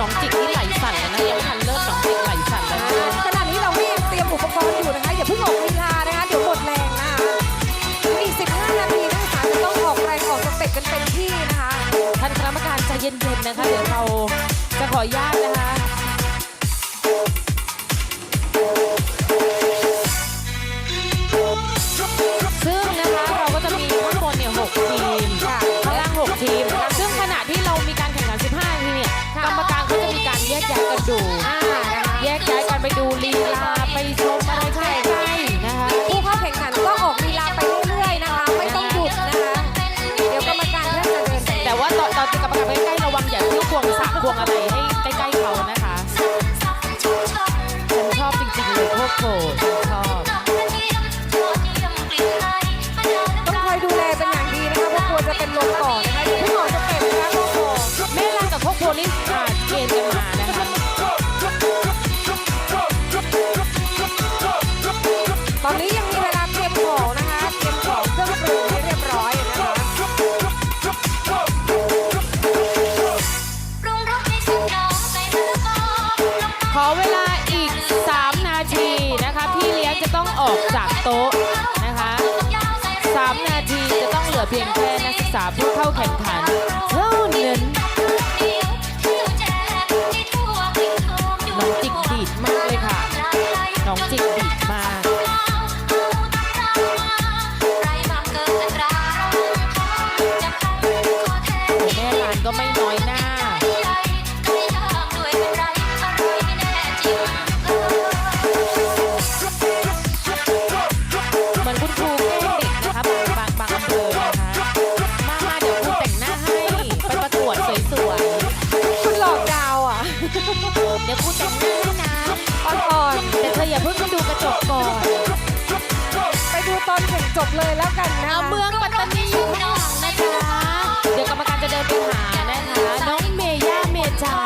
น้องจิกที่ไหลสั่นแล้ะยังไทันเลิกน้องจิกไหลสั่นแล้วนะ ขณะนี้เราก็ยัเตรียมอุปกรณ์อยู่นะคะ อย่เพิ่งออกลีลานะคะ เดี๋ยวหมดแรงนะคะอีก15 นาทีนึกษาจะต้องออกแรงออกเต็กันเต็มที่นะคะ ท่านกรรมการใจเย็นๆนะคะ เดี๋ยวเราจะขออนุญาตนะคะ ยกย้ายกันดูอ่านะคะแยกย้ายกันไปดูลีลาไปชมอะไรใกล้ๆนะคะ ผู้เข้าแข่งขันก็ออกลีลาไปเรื่อยๆนะคะ ไม่ต้องหยุดนะคะ เดี๋ยวกรรมการท่านจะเดินไปแต่ว่าตอนตอนที่กรรมการไปใกล้ๆระวังอย่าเพิ่งควงสากควงอะไรให้ใกล้ๆเขานะคะฉันชอบจริงๆเลยพวกโผฉันชอบ ต้องคอยดูแลเป็นอย่างดีนะคะเพราะกลัวจะเป็นลมก่อนนะคะ โต๊ะนะคะ 3 นาทีจะต้องเหลือเพียงแค่นักศึกษาผู้เข้าแข่งขันเท่านั้นน้องจิกดีดมากเลยค่ะ น้องจิกดีดมากแม่ลานก็ไม่ เดี๋ยวครูแต่งหน้าให้นะอ่อนแต่เธออย่าเพิ่งดูกระจกก่อนๆไปดูตอนแข่งจบเลยแล้วกันนะคะเอาเมืองปัตตานีอยู่ข้างหลังนะคะ เดี๋ยวกรรมการจะเดินไปหานะคะ น้องเมย่าเมใจเ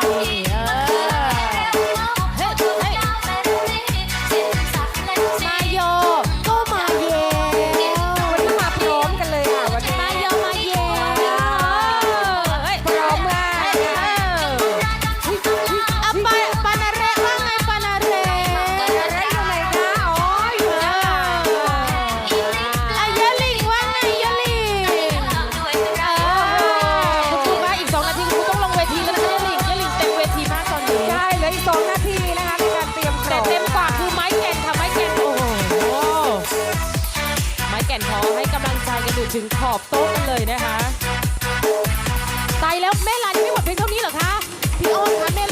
ก่นทอให้กำลังใจกันอยู่ถึงขอบโต๊ะกันเลยนะคะตายแล้วแม่ลานยังไม่หมดเพียงเท่านี้เหรอคะ พี่อ้นคะแม่